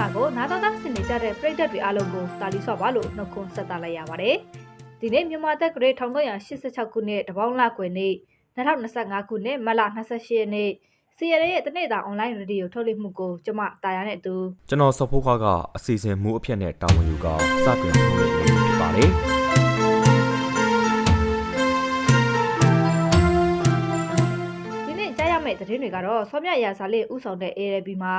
လာကိုနာတော်သားဆင်နေကြတဲ့ပြည်သက်တွေအားလုံးကိုတာလီဆော့ပါလို့နှုတ်ခွန်းဆက်သလိုက်ရပါတယ်။ဒီနေ့မြန်မာသက်ဂရေ1986ခုနှစ်တပေါင်းလကွယ်နေ့2025ခုနှစ်မတ်လ28ရက်နေ့စီရရဲ့တနေ့တာအွန်လိုင်းရေဒီယိုထုတ်လွှင့်မှုကိုကျမတာယာနဲ့အတူကျွန်တော်စောဖိုးခွားကအစီအစဉ်မှုအဖြစ်နဲ့တာဝန်ယူကစတင်ထုတ်လွှင့်နေဖြစ်ပါတယ်ဒီနေ့ကြားရမယ့်သတင်းတွေကတော့ဆောမြရာစာလေးဥဆောင်တဲ့ ARB မှာ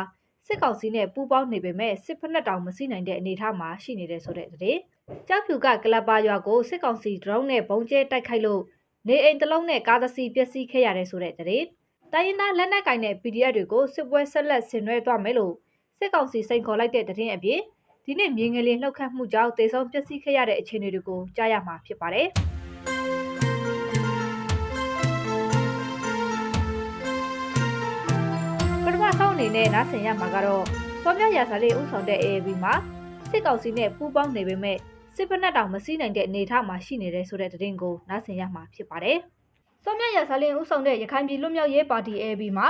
စစ်ကောင်စီနဲ့ပူးပေါင်းနေပေမဲ့စစ်ဖက်နဲ့တောင်မစီနိုင်တဲ့အနေအထားမှာရှိနေတဲ့ဆိုတဲ့သတင်း။ကြောက်ဖြူကကလပ်ပါရွာကိုစစ်ကောင်စီဒရုန်းနဲ့ဘုံကျဲတိုက်ခိုက်လို့နေအိမ်တစ်လုံးနဲ့ကားတစ်စီးပျက်စီးခဲ့ရတယ်ဆိုတဲ့သတင်း။တိုင်းရင်းသားလက်နက်ကင်တဲ့ PDF တွေကိုစစ်ပွဲဆက်လက်ဆင်နွှဲသွားမယ်လို့စစ်ကောင်စီစိန်ခေါ်လိုက်တဲ့သတင်းအပြင်ဒီနေ့မြေငလင်လှုပ်ခတ်မှုကြောင့်တေဆုံးပျက်စီးခဲ့ရတဲ့အခြေအနေတွေကိုကြားရမှာဖြစ်ပါတယ်။ အနေနဲ့နားဆင်ရမှာကတော့စောမြရာစာလေးဥဆောင်တဲ့ AAB မှာစစ်ကောင်စီနဲ့ပူးပေါင်းနေပေမဲ့စစ်ဖက်နဲ့တောင်မစီးနိုင်တဲ့အနေအထားမှာရှိနေတဲ့ဆိုတဲ့သတင်းကိုနားဆင်ရမှာဖြစ်ပါတယ်။စောမြရာစာလေးဥဆောင်တဲ့ရခိုင်ပြည်လွတ်မြောက်ရေးပါတီ AAB မှာ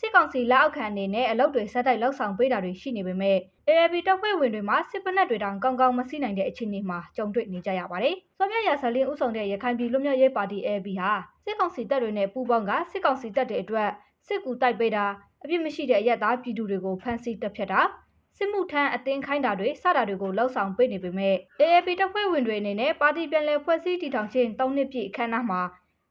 စစ်ကောင်စီလက်အောက်ခံအနေနဲ့အလုပ်တွေဆက်တိုက်လှုပ်ဆောင်ပေးတာတွေရှိနေပေမဲ့ AAB တပ်ဖွဲ့ဝင်တွေမှာစစ်ဖက်နဲ့တွေတောင်ကောင်းကောင်းမစီးနိုင်တဲ့အခြေအနေမှာကြုံတွေ့နေကြရပါတယ်။စောမြရာစာလေးဥဆောင်တဲ့ရခိုင်ပြည်လွတ်မြောက်ရေးပါတီ AAB ဟာစစ်ကောင်စီတပ်တွေနဲ့ပူးပေါင်းကစစ်ကောင်စီတပ်တွေအတွက်စစ်ကူတိုက်ပေးတာ အပြစ်မရှိတဲ့အရက်သားပြည်သူတွေကိုဖမ်းဆီးတပ်ဖြတ်တာစစ်မှုထမ်းအတင်းခိုင်းတာတွေစတာတွေကိုလှောက်ဆောင်ပေးနေပေမဲ့ AAP တပ်ဖွဲ့ဝင်တွေအနေနဲ့ပါတီပြန်လည်ဖွဲ့စည်းတည်ထောင်ခြင်း၃နှစ်ပြည့်အခမ်းအနားမှာ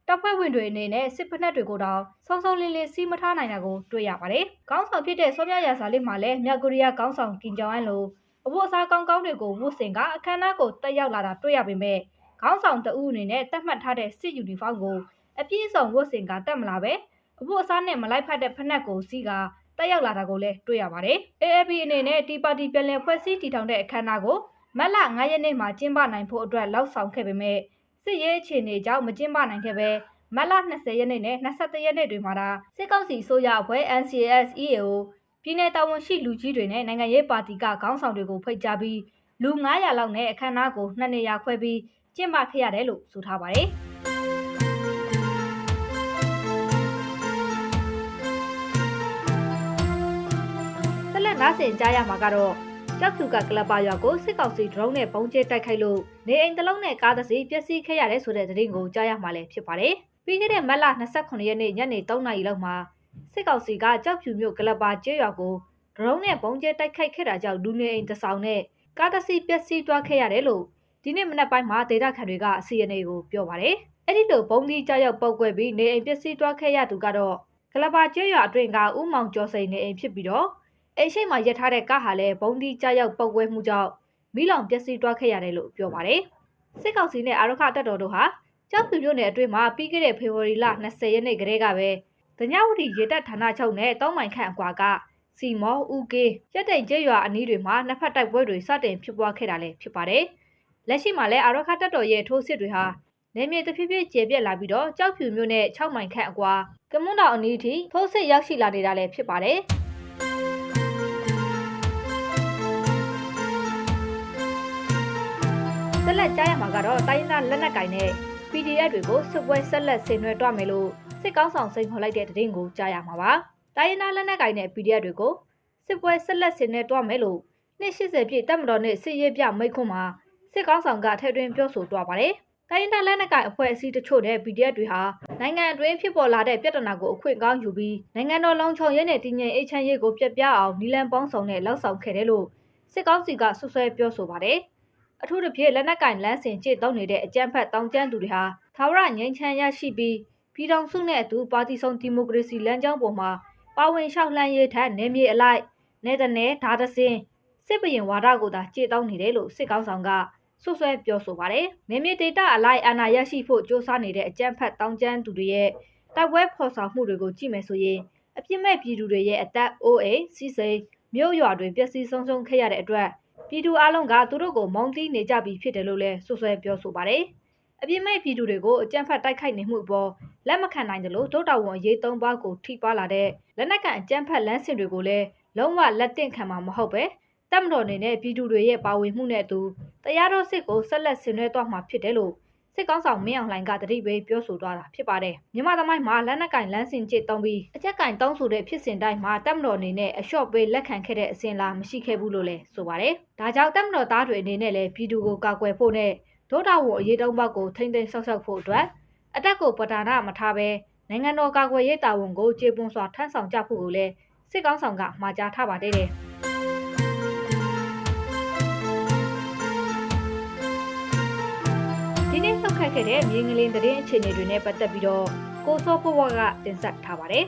တပ်ဖွဲ့ဝင်တွေအနေနဲ့စစ်ဖက်နှက်တွေကိုတောင်စုံစုံလင်းလင်းစီးမထားနိုင်တာကိုတွေ့ရပါတယ်။ခေါင်းဆောင်ဖြစ်တဲ့စောမြရာစာလေးမှာလည်းမြောက်ကိုရီးယားခေါင်းဆောင်ကင်ဂျောင်အန်လိုအဖို့အစားကောင်းကောင်းတွေကိုဝတ်ဆင်ကအခမ်းအနားကိုတက်ရောက်လာတာတွေ့ရပေမဲ့ခေါင်းဆောင်တအုပ်အနေနဲ့တတ်မှတ်ထားတဲ့စစ်ယူနီဖောင်းကိုအပြည့်အစုံဝတ်ဆင်ကတက်မလာပဲ အဖို့အစားနဲ့မလိုက်ဖက်တဲ့ဖက်နှက်ကိုစီးကတက်ရောက်လာတာကိုလည်းတွေ့ရပါတယ်။ AAP အနေနဲ့ဒီပါတီပြန်လည်ဖွဲ့စည်းတည်ထောင်တဲ့အခမ်းအနားကိုမတ်လ9ရက်နေ့မှာကျင်းပနိုင်ဖို့အတွက်လောက်ဆောင်ခဲ့ပေမဲ့စစ်ရေးအခြေအနေကြောင့်မကျင်းပနိုင်ခဲ့ပဲမတ်လ20ရက်နေ့နဲ့21ရက်နေ့တွေမှာဒါစစ်ကောင်စီဆိုရအဖွဲ့ NCS EAO ပြည်내တာဝန်ရှိလူကြီးတွေနဲ့နိုင်ငံရေးပါတီကခေါင်းဆောင်တွေကိုဖိတ်ကြားပြီးလူ900လောက်နဲ့အခမ်းအနားကိုနှစ်နေရာခွဲပြီးကျင်းပခဲ့ရတယ်လို့ဆိုထားပါတယ်။ နားဆင်ကြားရမှာကတော့ကြောက်ဖြူကကလပ်ပါရွာကိုစစ်ကောင်စီဒရုန်းနဲ့ပုံကျဲတိုက်ခိုက်လို့နေအိမ်တစ်လုံးနဲ့ကားတစ်စီးပျက်စီးခဲ့ရတယ်ဆိုတဲ့သတင်းကိုကြားရမှာလည်းဖြစ်ပါတယ်။ပြီးခဲ့တဲ့မတ်လ29ရက်နေ့ညနေ3နာရီလောက်မှာစစ်ကောင်စီကကြောက်ဖြူမြို့ကလပ်ပါကျေးရွာကိုဒရုန်းနဲ့ပုံကျဲတိုက်ခိုက်ခဲ့တာကြောင့်လူနေအိမ်တစ်ဆောင်နဲ့ကားတစ်စီးပျက်စီးသွားခဲ့ရတယ်လို့ဒီနေ့မနက်ပိုင်းမှာဒေတာခန်တွေက CNA ကိုပြောပါတယ်။အဲ့ဒီလိုပုံဒီကြောက်ရောက်ပောက်ကွဲပြီးနေအိမ်ပျက်စီးသွားခဲ့ရသူကတော့ကလပ်ပါကျေးရွာအတွင်းကဥမောင်ကျော်စိန်နေအိမ်ဖြစ်ပြီးတော့ အိမ်ရှိမှာရပ်ထားတဲ့ကားဟာလည်းဘုံဒီကြောက်ရောက်ပုတ်ကွဲမှုကြောင့်မိလောင်ပျက်စီးသွားခဲ့ရတယ်လို့ပြောပါတယ်။စစ်ကောင်စီနဲ့အာရခတပ်တော်တို့ဟာကြောက်ပြူမြို့နယ်အတွင်းမှာပြီးခဲ့တဲ့ဖေဖော်ဝါရီလ20ရက်နေ့ကလေးကပဲဒညဝတီရေတပ်ဌာနချုပ်နဲ့တောင်းမိုင်ခန့်အကွာကစီမောဦးကေးရက်တိန်ကျေးရွာအနီးတွေမှာနှစ်ဖက်တိုက်ပွဲတွေစတင်ဖြစ်ပွားခဲ့တာလည်းဖြစ်ပါတယ်။လက်ရှိမှာလည်းအာရခတပ်တော်ရဲ့ထိုးစစ်တွေဟာနေမြေတဖြည်းဖြည်းကျေပြက်လာပြီးတော့ကြောက်ဖြူမြို့နဲ့6မိုင်ခန့်အကွာကမွန်းတော်အနီးထိထိုးစစ်ရောက်ရှိလာနေတာလည်းဖြစ်ပါတယ်။ ဆက်လက်ကြားရမှာကတော့တိုင်းရင်းသားလက်နက်ကင်နဲ့ PDF တွေကိုစစ်ပွဲဆက်လက်ဆင်နွှဲတော့မယ်လို့စစ်ကောင်းဆောင်စိန်ခေါ်လိုက်တဲ့သတင်းကိုကြားရမှာပါ။တိုင်းရင်းသားလက်နက်ကင်နဲ့ PDF တွေကိုစစ်ပွဲဆက်လက်ဆင်နွှဲတော့မယ်လို့နှစ်80ပြည့်တပ်မတော်နဲ့စစ်ရေးပြမိတ်ခွန်းမှာစစ်ကောင်းဆောင်ကထည့်သွင်းပြောဆိုသွားပါတယ်။တိုင်းရင်းသားလက်နက်ကင်အဖွဲ့အစည်းတချို့နဲ့ PDF တွေဟာနိုင်ငံအတွင်းဖြစ်ပေါ်လာတဲ့ပြဿနာကိုအခွင့်ကောင်းယူပြီးနိုင်ငံတော်လုံခြုံရေးနဲ့တည်ငြိမ်အေးချမ်းရေးကိုပြတ်ပြအောင်နီလန်ပေါင်းဆောင်နဲ့လောက်ဆောင်ခဲ့တယ်လို့စစ်ကောင်းစီကဆွဆွဲပြောဆိုပါတယ်။ အထူးသဖြင့်လက်နက်ကင်လမ်းစဉ်ကျင့်သုံးနေတဲ့အကြမ်းဖက်တောင်ကျမ်းသူတွေဟာသာဝရငြိမ်းချမ်းရရှိပြီးပြည်ထောင်စုနဲ့အတူပါတီစုံဒီမိုကရေစီလမ်းကြောင်းပေါ်မှာပါဝင်လျှောက်လှမ်းရေးထက်နေမြေအလိုက်နေတနဲ့ဓာတစင်းစစ်ပရင်ဝါဒကိုသာကြေတောင်းနေတယ်လို့စစ်ကောင်းဆောင်ကဆွဆွဲပြောဆိုပါတယ်။နေမြေဒေတာအလိုက်အာဏာရရှိဖို့စ조사နေတဲ့အကြမ်းဖက်တောင်ကျမ်းသူတွေရဲ့တိုက်ပွဲဖော်ဆောင်မှုတွေကိုကြည့်မယ်ဆိုရင်အပြစ်မဲ့ပြည်သူတွေရဲ့အသက်အိုးအိမ်စီးစိမ်မြို့ရွာတွေပျက်စီးဆုံးရှုံးခဲ့ရတဲ့အတွက် ပြည်သူအလုံးကသူတို့ကိုမုန်းတီးနေကြပြီဖြစ်တယ်လို့လည်းဆွဆွဲပြောဆိုပါတယ်။အပြစ်မဲ့ပြည်သူတွေကိုအကြမ်းဖက်တိုက်ခိုက်နေမှုအပေါ်လက်မခံနိုင်တယ်လို့ဒုတာဝန်အရေးသုံးပါးကိုထိပါလာတဲ့လက်နက်ကန်အကြမ်းဖက်လမ်းစဉ်တွေကိုလည်းလုံးဝလက်တင်ခံမှာမဟုတ်ပဲတတ်မတော်နေနဲ့ပြည်သူတွေရဲ့ပါဝင်မှုနဲ့အတူတရားတော်စစ်ကိုဆက်လက်ဆင်နွှဲသွားမှာဖြစ်တယ်လို့ စစ်စစ်ကောင်းဆောင်မင်းအောင်လှိုင်ကတတိပေးပြောဆိုသွားတာဖြစ်ပါတယ်မြန်မာသမိုင်းမှာလက်နက်ကင်လမ်းစင်ကျစ်တုံးပြီးအကြက်ကင်တောင်းဆိုတဲ့ဖြစ်စဉ်တိုင်းမှာတပ်မတော်အနေနဲ့အလျှော့ပေးလက်ခံခဲ့တဲ့အစဉ်လာမရှိခဲ့ဘူးလို့လည်းဆိုပါတယ်ဒါကြောင့်တပ်မတော်သားတွေအနေနဲ့လည်းပြည်သူကိုကာကွယ်ဖို့နဲ့ဒုတာဝန်အရေးတုံးပေါက်ကိုထိမ့်သိမ်းဆောက်ရှောက်ဖို့အတွက်အတက်ကိုပတာနာမထားဘဲနိုင်ငံတော်ကာကွယ်ရေးတာဝန်ကိုကျေပွန်စွာထမ်းဆောင်ကြဖို့ကိုလည်းစစ်ကောင်းဆောင်ကမှာကြားထားပါတယ် ဒီနေ့ထုတ်ခတ်ခဲ့တဲ့မြင်းကလေးသတင်းအခြေအနေတွေနဲ့ပတ်သက်ပြီးတော့ကိုစောဘဝကတင်ဆက်ထားပါတယ်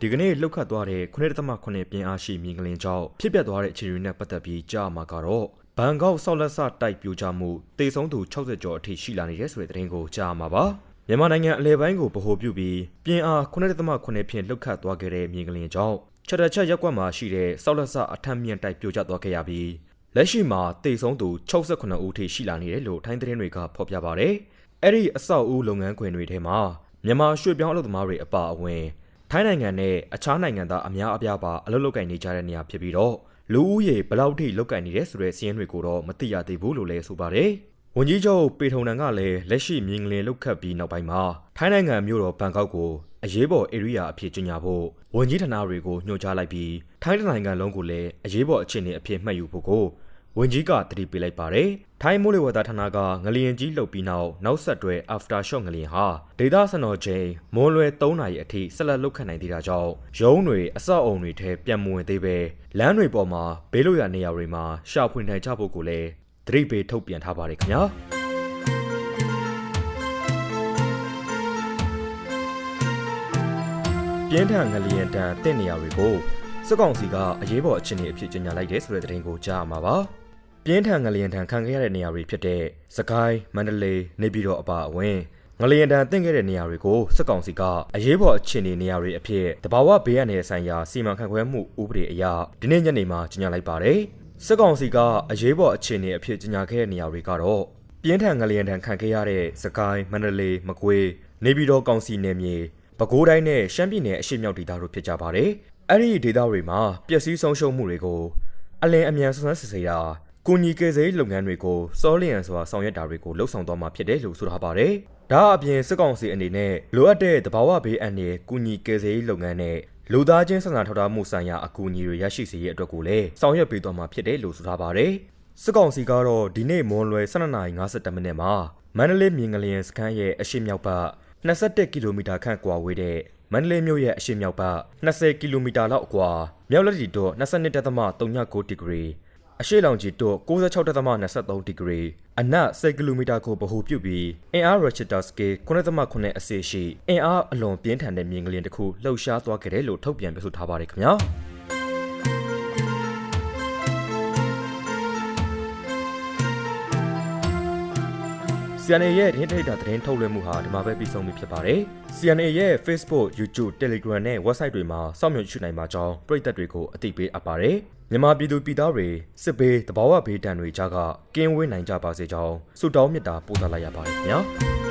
ဒီကနေ့လှုပ်ခတ်သွားတဲ့9.8ပြင်းအားရှိမြင်းကလင်းကြောင့်ဖြစ်ပျက်သွားတဲ့အခြေအနေတွေနဲ့ပတ်သက်ပြီးကြားမှာကတော့ဘန်ကောက်ဆောက်လက်ဆတိုက်ပြိုကျမှုတေဆုံးသူ60ကျော်အထိရှိလာနေတဲ့ဆိုတဲ့သတင်းကိုကြားမှာပါမြန်မာနိုင်ငံအလဲပိုင်းကိုဗဟိုပြုပြီးပြင်းအား9.8ဖြင့်လှုပ်ခတ်သွားခဲ့တဲ့မြင်းကလင်းကြောင့်ချက်တစ်ချက်ရက်ကွက်မှာရှိတဲ့ဆောက်လက်ဆအထက်မြင့်တိုက်ပြိုကျသွားခဲ့ရပြီး လက်ရှိမှာတေဆုံးသူ68ဦးထိရှိလာနေတယ်လို့ထိုင်းသတင်းတွေကဖော်ပြပါတယ်အဲ့ဒီအဆောက်အဦလုပ်ငန်းခွင်တွေထဲမှာမြန်မာရွှေ့ပြောင်းအလုပ်သမားတွေအပါအဝင်ထိုင်းနိုင်ငံနဲ့အခြားနိုင်ငံသားအများအပြားပါအလုပ်လုပ်ကင်နေကြတဲ့နေရာဖြစ်ပြီးတော့လူဦးရေဘယ်လောက်ထိလုပ်ကင်နေတယ်ဆိုတဲ့စီးရင်တွေကိုတော့မသိရသေးဘူးလို့လည်းဆိုပါတယ်။ ဝန်ကြီးချုပ်ပေထုံနန်ကလည်းလက်ရှိမြင်းကလေးလုတ်ခတ်ပြီးနောက်ပိုင်းမှာထိုင်းနိုင်ငံမြို့တော်ဘန်ကောက်ကိုအရေးပေါ် area အဖြစ်ကြီးညာဖို့ဝန်ကြီးဌာနတွေကိုညွှန်ကြားလိုက်ပြီးထိုင်းနိုင်ငံလုံးကိုလည်းအရေးပေါ်အခြေအနေအဖြစ်မှတ်ယူဖို့ကိုဝန်ကြီးကတတိပေးလိုက်ပါတယ်။ထိုင်းမိုးလေဝသဌာနကငလျင်ကြီးလှုပ်ပြီးနောက်နောက်ဆက်တွဲ after shock ငလျင်ဟာဒေသစံတော်ချိန်မွန်လွယ်3နာရီအထိဆက်လက်လှုပ်ခတ်နိုင်သေးတာကြောင့်ရုံးတွေအဆောက်အုံတွေထဲပြန်မဝင်သေးပဲလမ်းတွေပေါ်မှာဘေးလွတ်ရာနေရာတွေမှာရှာဖွေနိုင်ကြဖို့ကိုလည်း သတိပေးထုတ်ပြန်ထားပါတယ်ခင်ဗျာပြင်းထန်ငလျင်တန်တင့်နေရာတွေကိုစစ်ကောင်စီကအရေးပေါ်အခြေအနေအဖြစ်ကြေညာလိုက်တဲ့ဆိုတဲ့သတင်းကိုကြားရမှာပါပြင်းထန်ငလျင်ထန်ခံခဲ့ရတဲ့နေရာတွေဖြစ်တဲ့စကိုင်းမန္တလေးနေပြည်တော်အပါအဝင်ငလျင်တန်တင့်ခဲ့တဲ့နေရာတွေကိုစစ်ကောင်စီကအရေးပေါ်အခြေအနေနေရာတွေအဖြစ်တဘာဝဘေးရန်နယ်ဆိုင်ရာစီမံခန့်ခွဲမှုဥပဒေအရဒီနေ့ညနေမှာကြေညာလိုက်ပါတယ် စစ်ကောင်စီကအရေးပေါ်အခြေအနေအဖြစ်ကြေညာခဲ့တဲ့နေရာတွေကတော့ပြင်းထန်ငလျင်တန်ခံခဲ့ရတဲ့စကိုင်းမန္တလေးမကွေးနေပြည်တော်ကောင်စီနယ်မြေပဲခူးတိုင်းနဲ့ရှမ်းပြည်နယ်အရှေ့မြောက်ဒေသတို့ဖြစ်ကြပါတယ်အဲ့ဒီဒေသတွေမှာပျက်စီးဆုံးရှုံးမှုတွေကိုအလင်းအမြန်ဆွမ်းစစ်ဆေးတာကုညီကယ်ဆယ်ရေးလုပ်ငန်းတွေကိုစောလျံစွာဆောင်ရွက်တာတွေကိုလှုပ်ဆောင်သွားမှာဖြစ်တယ်လို့ဆိုထားပါတယ်။ဒါအပြင်စစ်ကောင်စီအနေနဲ့လိုအပ်တဲ့တဘာဝဘေးအန္တရာယ်ကုညီကယ်ဆယ်ရေးလုပ်ငန်းနဲ့ လူသားချင်းစာနာထောက်ထားမှုဆိုင်ရာအကူအညီတွေရရှိစေရေးအတွက်ကိုလည်းဆောင်ရွက်ပေးသွားမှာဖြစ်တယ်လို့ဆိုထားပါတယ်။စစ်ကောင်စီကတော့ဒီနေ့မွန်လွယ်12:52မိနစ်မှာမန္တလေးမြင်းကလျင်စခန်းရဲ့အရှိမြောက်ဘက်21ကီလိုမီတာခန့်ကွာဝေးတဲ့မန္တလေးမြို့ရဲ့အရှေ့မြောက်ဘက်20ကီလိုမီတာလောက်အကွာမြောက်လက်တီတော့22.39ဒီဂရီ အရှေ့လောင်ကြီးတော့96.23ဒီဂရီအနက်10ကီလိုမီတာကိုဗဟိုပြုပြီးအင်အားရချစ်တာစကေ9.9အစီရှိအင်အားအလွန်ပြင်းထန်တဲ့မြင်းကလေးတစ်ခုလှုပ်ရှားသွားခဲ့တယ်လို့ထုတ်ပြန်ပြောဆိုထားပါတယ်ခင်ဗျာ CNA ရဲ့သတင်းထိပ်တာသတင်းထုတ်လွှင့်မှုဟာဒီမှာပဲပြီးဆုံးပြီဖြစ်ပါတယ်။ CNA ရဲ့ Facebook, YouTube, Telegram နဲ့ website တွေမှာစောင့်မျှော်ကြည့်နိုင်ပါကြောင်းပရိသတ်တွေကိုအသိပေးအပ်ပါတယ်။မြန်မာပြည်သူပြည်သားတွေစစ်ဘေးတဘာဝဘေးဒဏ်တွေကြားကကင်းဝေးနိုင်ကြပါစေကြောင်းဆုတောင်းမေတ္တာပို့သလိုက်ရပါတယ်ခင်ဗျာ။